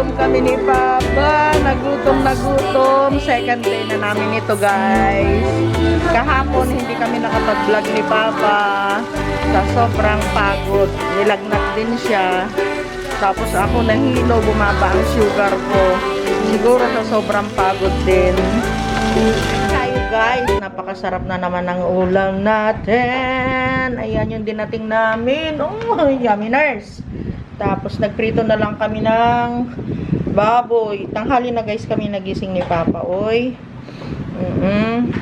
nagutom kami ni Papa. Nagutom, nagutom. Second day na namin ito, guys. Kahapon, hindi kami nakapag-vlog ni Papa. Sa sobrang pagod. Nilagnat din siya. Tapos ako nahilo, bumaba ang sugar ko. Siguro sa sobrang pagod din. Tayo guys, napakasarap na naman ang ulam natin. Ayan yung dinating namin. Oh, yummy nurse. Tapos nagprito na lang kami ng baboy. Tanghali na guys kami nagising ni Papa. Oy. Mm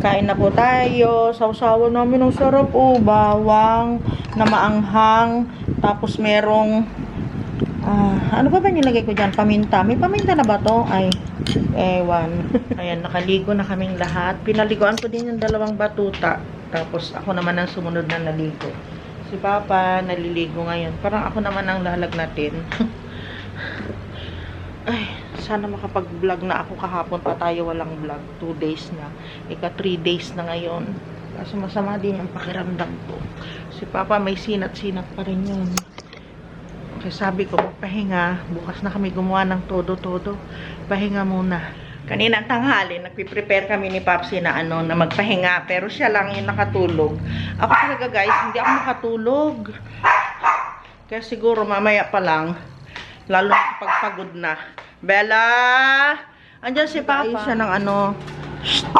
Kain na po tayo. Sausawan namin ang sarap. Oh, bawang na maanghang. Tapos merong Ah, ano pa ba nilagay ko dyan? Paminta. May paminta na ba to? Ay, ewan. Ayan, nakaligo na kaming lahat. Pinaliguan ko din yung dalawang batuta. Tapos ako naman ang sumunod na naligo. Si Papa naliligo ngayon. Parang ako naman ang lalagnatin. Ay, sana makapag-vlog na ako kahapon pa tayo walang vlog. 2 days na. Ika 3 days na ngayon. Kaso masama din ang pakiramdam ko. Si Papa may sinat-sinat pa rin yun. Kaya sabi ko, magpahinga. Bukas na kami gumawa ng todo-todo. Pahinga muna. Kanina ang tanghali, nagpiprepare kami ni Papsi na ano, na magpahinga. Pero siya lang yung nakatulog. Ako talaga guys, hindi ako makatulog. Kaya siguro mamaya pa lang, lalo na kapag pagod na. Bella! Andyan si Papa. Nag-ayos siya ng ano,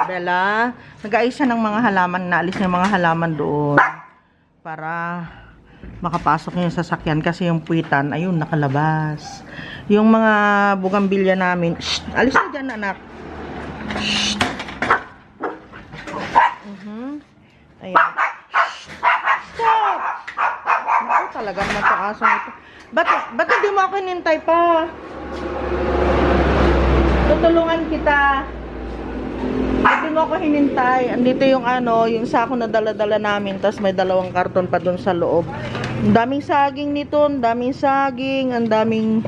Bella. Nag-ayos siya ng mga halaman, naalis yung mga halaman doon. Para makapasok yung sasakyan kasi yung puwitan, ayun, nakalabas. Yung mga bugambilya namin, shh, alis na dyan, anak. Shh. Mhm. Ayan. Stop! Naku, talaga naman sa asong ito. Ba't, ba't hindi mo ako hinintay pa? Tutulungan kita. Hindi mo ako hinintay. Andito yung ano, yung sako na dala-dala namin. Tapos may dalawang karton pa dun sa loob. Ang daming saging nito. Ang daming saging. Ang daming,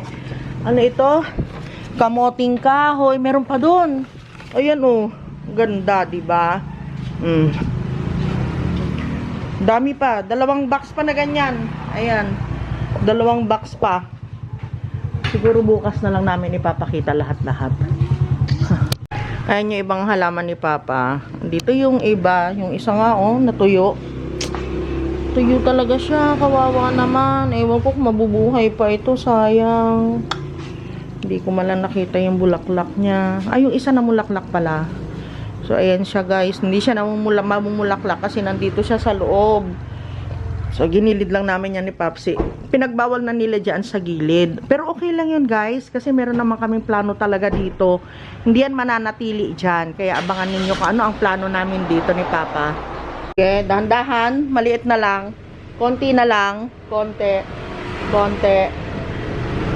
ano ito? Kamoting kahoy. Meron pa dun. Ayan oh. Ganda, di ba? Mm. Dami pa. Dalawang box pa na ganyan. Ayan. Dalawang box pa. Siguro bukas na lang namin ipapakita lahat-lahat. Ayan yung ibang halaman ni Papa. Dito yung iba, yung isa nga oh, natuyo. Tuyo talaga siya, kawawa naman. Ewan ko kung mabubuhay pa ito, sayang. Hindi ko malang nakita yung bulaklak niya. Ay, yung isa na mulaklak pala. So, ayan siya guys. Hindi siya namumula, mamumulaklak kasi nandito siya sa loob. So, ginilid lang namin yan ni Papsi. Pinagbawal na nila dyan sa gilid. Pero okay lang yun guys. Kasi meron naman kaming plano talaga dito. Hindi yan mananatili dyan. Kaya abangan ninyo kung ano ang plano namin dito ni Papa. Okay, dahan-dahan. Maliit na lang. Konti na lang. Konti. Konti.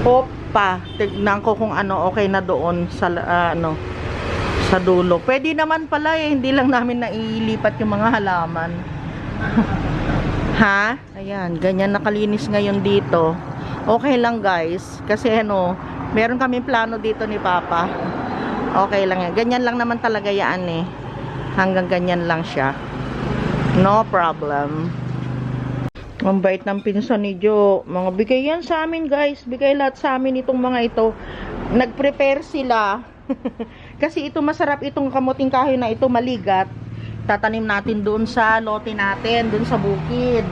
Hop pa. Tignan ko kung ano okay na doon sa ah, ano sa dulo. Pwede naman pala eh. Hindi lang namin nailipat yung mga halaman. Ha? Ayan, ganyan nakalinis ngayon dito. Okay lang guys, kasi ano, meron kami plano dito ni Papa. Okay lang yan. Ganyan lang naman talaga yan eh. Hanggang ganyan lang siya. No problem. Ang bait ng pinsan ni Jo. Mga bigay yan sa amin guys. Bigay lahat sa amin itong mga ito. Nag-prepare sila. kasi ito masarap itong kamuting kahoy na ito maligat tatanim natin doon sa lote natin, doon sa bukid.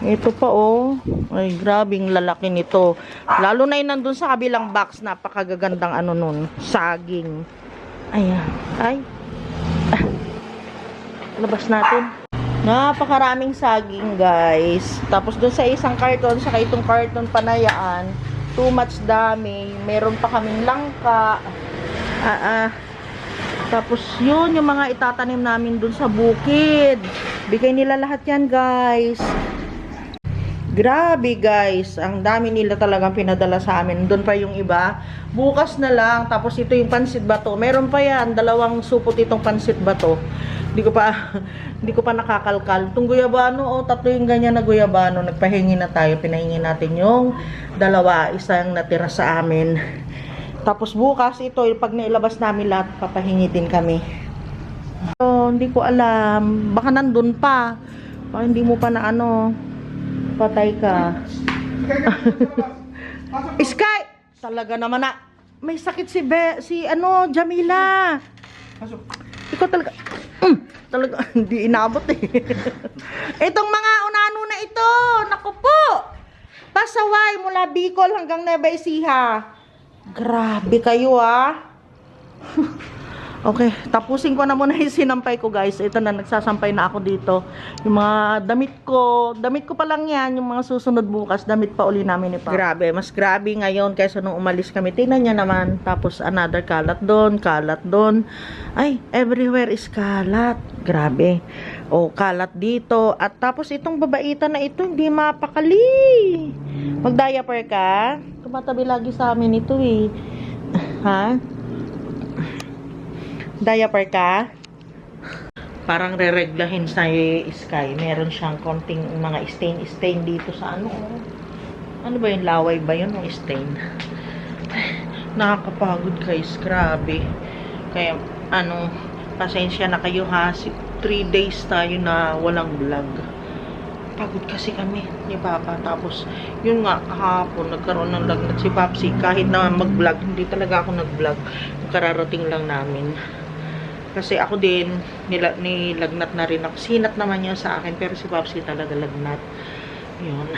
Ito pa oh. Ay, grabing lalaki nito. Lalo na yun nandun sa kabilang box. Napakagagandang ano nun. Saging. Ayan. Ay. Ah. Labas natin. Napakaraming saging, guys. Tapos doon sa isang karton, saka itong karton panayaan, too much dami. Meron pa kaming langka. Ah, ah. Tapos yun, yung mga itatanim namin dun sa bukid. Bigay nila lahat yan, guys. Grabe, guys. Ang dami nila talagang pinadala sa amin. Doon pa yung iba. Bukas na lang. Tapos ito yung pansit bato. Meron pa yan. Dalawang supot itong pansit bato. Hindi ko pa, hindi ko pa nakakalkal. Itong guyabano, oh, tatlo yung ganyan na guyabano. Nagpahingi na tayo. Pinahingi natin yung dalawa. Isang natira sa amin. Tapos bukas ito, pag nailabas namin lahat, papahingi din kami. So, hindi ko alam. Baka nandun pa. Baka hindi mo pa na ano, patay ka. Sky! Talaga naman na. May sakit si Be, si ano, Jamila. Pasok. Ikaw talaga. Mm, talaga, hindi inabot eh. Itong mga unano na ito, naku po. Pasaway mula Bicol hanggang Nueva Ecija. Grabe kayo ah. Okay, tapusin ko na muna yung sinampay ko guys. Ito na, nagsasampay na ako dito. Yung mga damit ko, damit ko pa lang yan, yung mga susunod bukas, damit pa uli namin ni Pa. Grabe, mas grabe ngayon kaysa nung umalis kami. Tingnan niya naman, tapos another kalat doon, kalat doon. Ay, everywhere is kalat. Grabe. O, kalat dito. At tapos itong babaita na ito, hindi mapakali. Mag-diaper ka? Tumatabi lagi sa amin ito eh. Ha? Diaper ka? Parang re-reglahin sa Sky. Meron siyang konting mga stain-stain dito sa ano. oh. Ano ba yun? Laway ba yun? O stain? Nakakapagod guys. Grabe. Kaya ano, pasensya na kayo ha. 3 days tayo na walang vlog. Pagod kasi kami ni Papa. Tapos, yun nga, kahapon, nagkaroon ng lagnat si Papsi. Kahit na mag-vlog, hindi talaga ako nag-vlog. Kararating lang namin. Kasi ako din, nila, nilagnat na rin ako. Sinat naman yun sa akin, pero si Papsi talaga lagnat. Yun.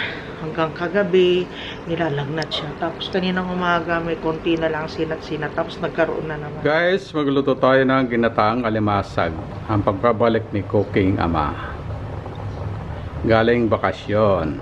Hanggang kagabi, nilalagnat siya. Tapos kaninang umaga, may konti na lang sinat-sinat. Tapos nagkaroon na naman. Guys, magluto tayo ng ginataang alimasag. Ang pagbabalik ni Cooking Ama. Galing bakasyon.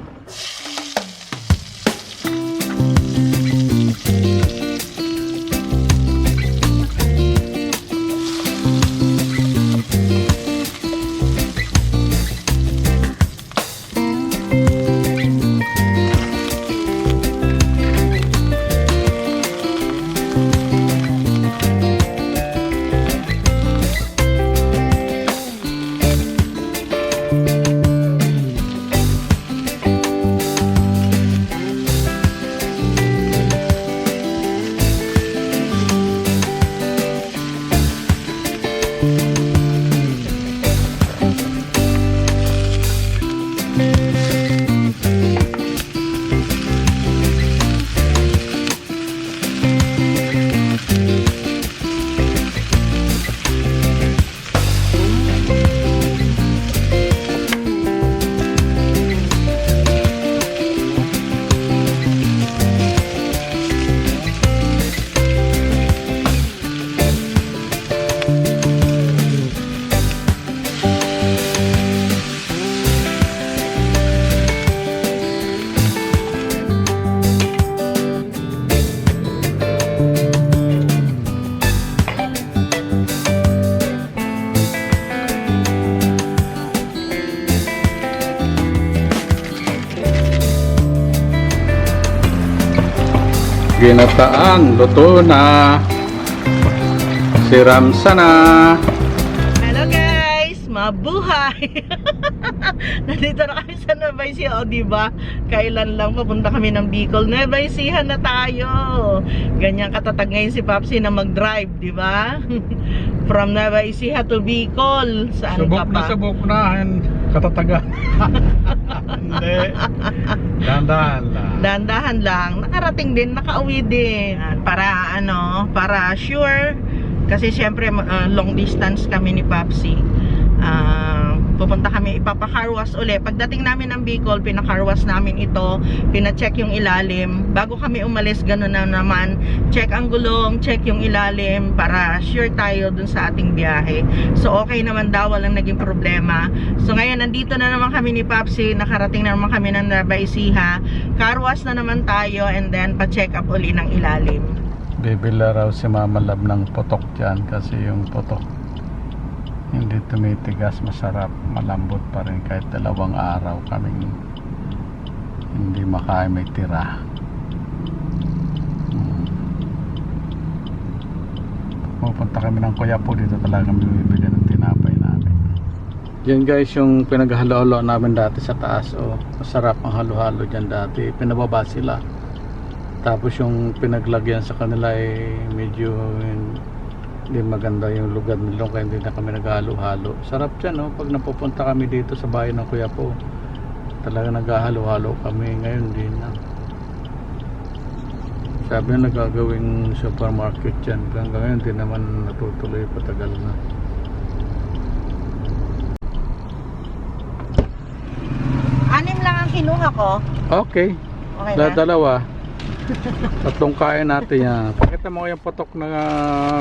Ginataan, luto na. Siram sana. Hello guys! Mabuhay! Nandito na kami sa Nueva Ecija, o diba? Kailan lang papunta kami ng Bicol. Nueva Ecija na tayo! Ganyan katatag ngayon si Papsi na mag-drive, di ba? From Nueva Ecija to Bicol. Saan ka pa? subok na. and Katataga. Hindi. Dandahan lang. Dandahan lang. Nakarating din, nakauwi din. Para ano, para sure. Kasi syempre uh, long distance kami ni Papsi. Ah, pupunta kami ipapakarwas uli. Pagdating namin ng Bicol, pinakarwas namin ito, pina-check yung ilalim. Bago kami umalis, gano'n na naman. Check ang gulong, check yung ilalim para sure tayo dun sa ating biyahe. So okay naman daw, walang naging problema. So ngayon, nandito na naman kami ni Papsi, nakarating na naman kami ng Nueva Ecija. Karwas na naman tayo and then pa-check up uli ng ilalim. Bibila raw si Mama Lab ng potok dyan kasi yung potok hindi tumitigas, masarap, malambot pa rin kahit dalawang araw kaming hindi makain may tira. Hmm. Pupunta kami ng Kuya po dito talaga kami bibili ng tinapay namin. Yan guys yung pinaghalo-halo namin dati sa taas. Oh, masarap ang halo-halo dyan dati. Pinababa sila. Tapos yung pinaglagyan sa kanila ay medyo hindi maganda yung lugar nila kaya hindi na kami naghalo-halo. Sarap dyan no? pag napupunta kami dito sa bahay ng kuya po. Talaga naghahalo-halo kami ngayon din na. Sabi na nagagawing supermarket yan. Hanggang ngayon, hindi naman natutuloy patagal na. Anim lang ang kinuha ko. Okay. Okay na? dalawa. Tatlong kain natin yan. Pakita mo yung potok na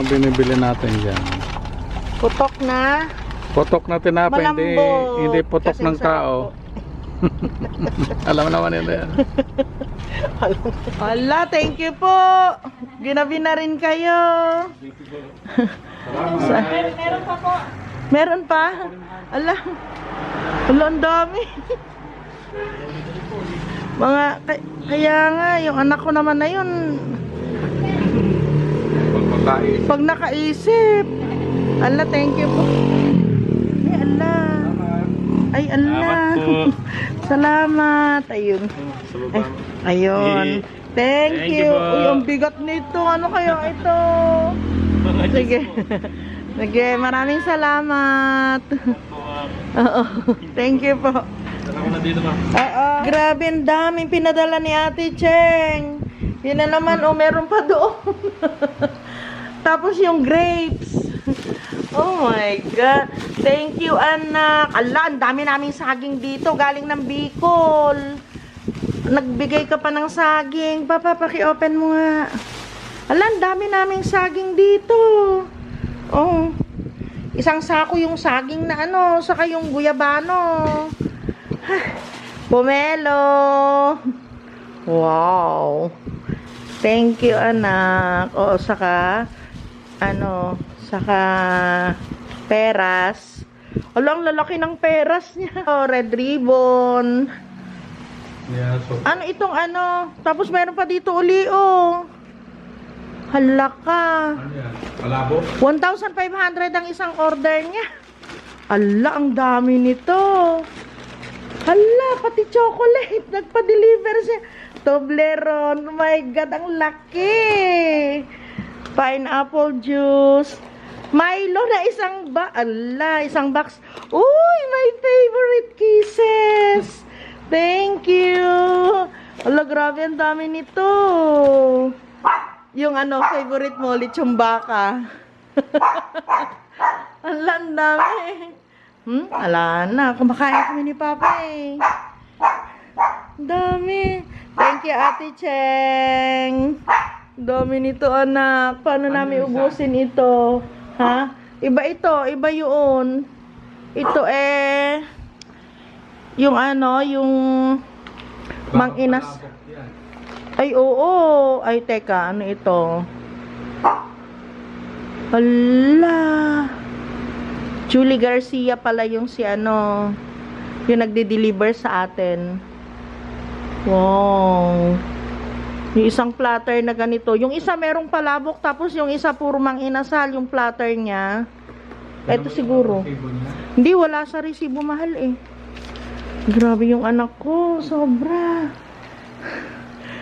binibili natin dyan. Putok na. Potok na tinapay, hindi, hindi potok Kasi ng tao. Alam naman nila yan. Hala, thank you po. Ginabi na rin kayo. Sa- meron pa po. Meron pa? Ala. Ala, ang dami. Mga, kay- kaya nga, yung anak ko naman na yun, pag nakaisip. Ala, thank you po. Ay, ala. Ay, ala. Salamat. Ayun. Ay, ayun. Thank, Thank you. you po. Uy, ang bigat nito. Ano kaya ito? Sige. Sige, maraming salamat. Oo. Thank you po. Oo. Grabe, ang daming pinadala ni Ate Cheng. Yun na naman, oh, meron pa doon. Tapos yung grapes. Oh my God. Thank you, anak. Ala, ang dami naming saging dito. Galing ng Bicol. Nagbigay ka pa ng saging. Papa, paki-open mo nga. Ala, ang dami naming saging dito. Oh. Isang sako yung saging na ano, saka yung guyabano. Pomelo. Wow. Thank you, anak. Oo, saka, ano, saka, peras. Ala, ang lalaki ng peras niya. Oh, red ribbon. Yeah, so, Ano itong ano? Tapos meron pa dito uli, oh. Hala ka. ano yan? Malabo? 1,500 ang isang order niya. Ala, ang dami nito. Hala, pati chocolate. Nagpa-deliver siya. Toblerone. Oh my God, ang laki. Pineapple juice. Milo na isang ba... Ala, isang box. Uy, my favorite kisses. Thank you. Ala, grabe, ang dami nito. Yung ano, favorite mo, lechong baka. Ala, ang dami. Hmm? Ala na. Kumakain kami ni Papa eh. Dami. Thank you, Ate Cheng. Dami nito, anak. Paano namin ubusin ito? Ha? Iba ito. Iba yun. Ito eh. Yung ano, yung manginas. Ay, oo. Ay, teka. Ano ito? Hala. Julie Garcia pala yung si ano, yung nagde-deliver sa atin. Wow. Yung isang platter na ganito. Yung isa merong palabok, tapos yung isa puro mang inasal, yung platter niya. Ito siguro. Hindi, wala sa resibo mahal eh. Grabe yung anak ko, sobra.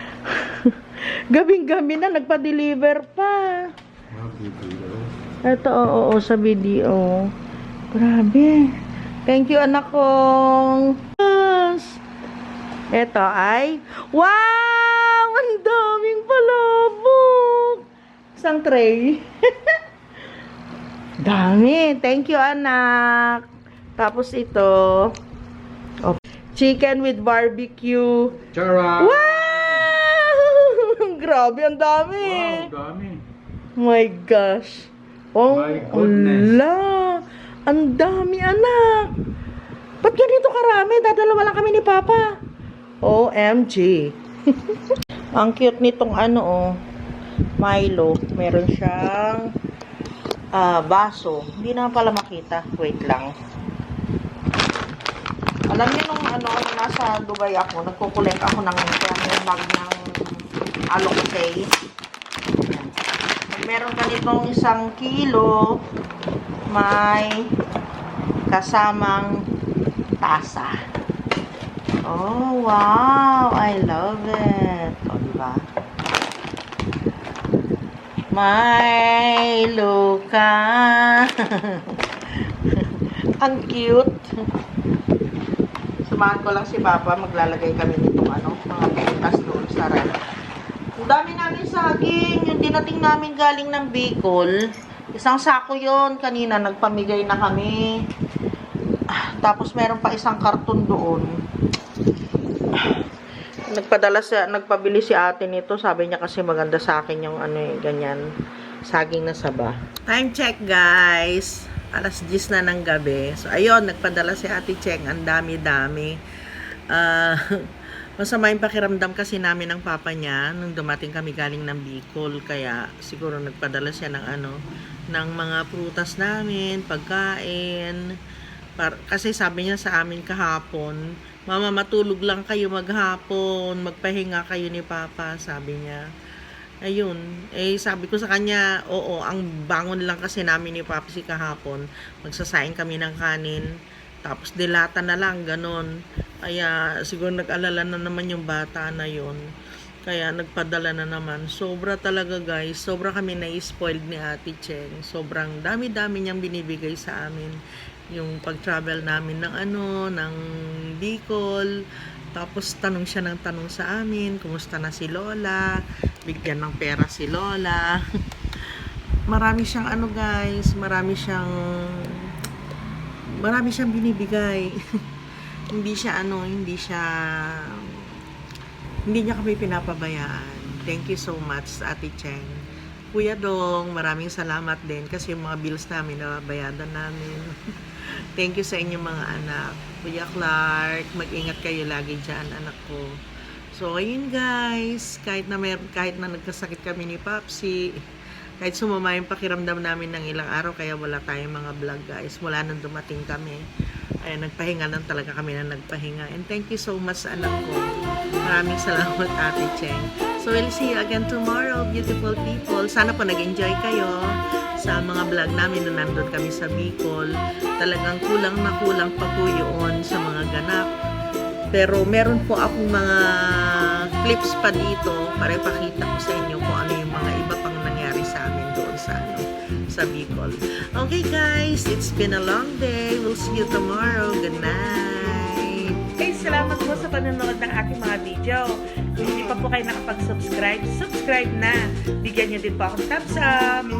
Gabing-gabi na, nagpa-deliver pa. Ito, oo, oo, sa video. Grabe. Thank you, anak kong. Yes. Ito ay, wow! Ang daming palabok! Isang tray. Dami. Thank you, anak. Tapos ito, oh, chicken with barbecue. Chara! Wow! Grabe, ang dami. Wow, dami. My gosh. Oh, My goodness. ala. Ang dami, anak. Ba't ganito karami? Dadalawa lang kami ni Papa. OMG. Ang cute nitong ano, oh. Milo. Meron siyang ah, baso. Hindi na pala makita. Wait lang. Alam niyo nung ano, nasa Dubai ako, nagkukulek ako ng camera bag ng Alokotay. Meron ka nitong isang kilo, may kasamang tasa. Oh, wow! I love it. O, diba? May luka. Ang cute. Samahan ko lang si Papa. Maglalagay kami nitong ano, mga pinitas doon sa ref. Ang dami namin saging. Yung dinating namin galing ng Bicol. Isang sako yon Kanina nagpamigay na kami. Ah, Tapos meron pa isang karton doon. Nagpadala sa, nagpabili si ate nito. Sabi niya kasi maganda sa akin yung ano eh, ganyan. Saging na saba. Time check guys. Alas 10 na ng gabi. So ayun, nagpadala si ate Cheng. Ang dami-dami. Ah, masama yung pakiramdam kasi namin ng papa niya nung dumating kami galing ng Bicol. Kaya siguro nagpadala siya ng ano, ng mga prutas namin, pagkain. Par- kasi sabi niya sa amin kahapon, Mama, matulog lang kayo maghapon, magpahinga kayo ni Papa, sabi niya. Ayun, eh sabi ko sa kanya, oo, ang bangon lang kasi namin ni Papa si kahapon, magsasaing kami ng kanin, tapos dilata na lang, ganon. Kaya siguro nag-alala na naman yung bata na yun. Kaya nagpadala na naman. Sobra talaga guys. Sobra kami na-spoiled ni Ate Cheng. Sobrang dami-dami niyang binibigay sa amin. Yung pag-travel namin ng ano, ng Bicol. Tapos tanong siya ng tanong sa amin, kumusta na si Lola? Bigyan ng pera si Lola. marami siyang ano guys, marami siyang marami siyang binibigay. hindi siya ano, hindi siya hindi niya kami pinapabayaan. Thank you so much, Ate Cheng. Kuya Dong, maraming salamat din kasi yung mga bills namin nababayadan namin. Thank you sa inyong mga anak. Kuya Clark, mag-ingat kayo lagi dyan, anak ko. So, ayun guys, kahit na mer kahit na nagkasakit kami ni Papsi, kahit sumama yung pakiramdam namin ng ilang araw, kaya wala tayong mga vlog guys. Wala nang dumating kami. Ay, nagpahinga lang talaga kami na nagpahinga. And thank you so much sa anak ko. Maraming salamat Ate Cheng. So we'll see you again tomorrow, beautiful people. Sana po nag-enjoy kayo sa mga vlog namin na nandun kami sa Bicol. Talagang kulang na kulang pa po yun sa mga ganap. Pero meron po akong mga clips pa dito para ipakita ko sa inyo kung ano yung mga iba pang nangyari sa amin doon sa ano, sa Bicol. Okay guys, it's been a long day. We'll see you tomorrow. Good night. Guys, salamat po sa panonood ng aking mga video. Kung hindi pa po kayo nakapag-subscribe, subscribe na. Bigyan niyo din po akong thumbs up.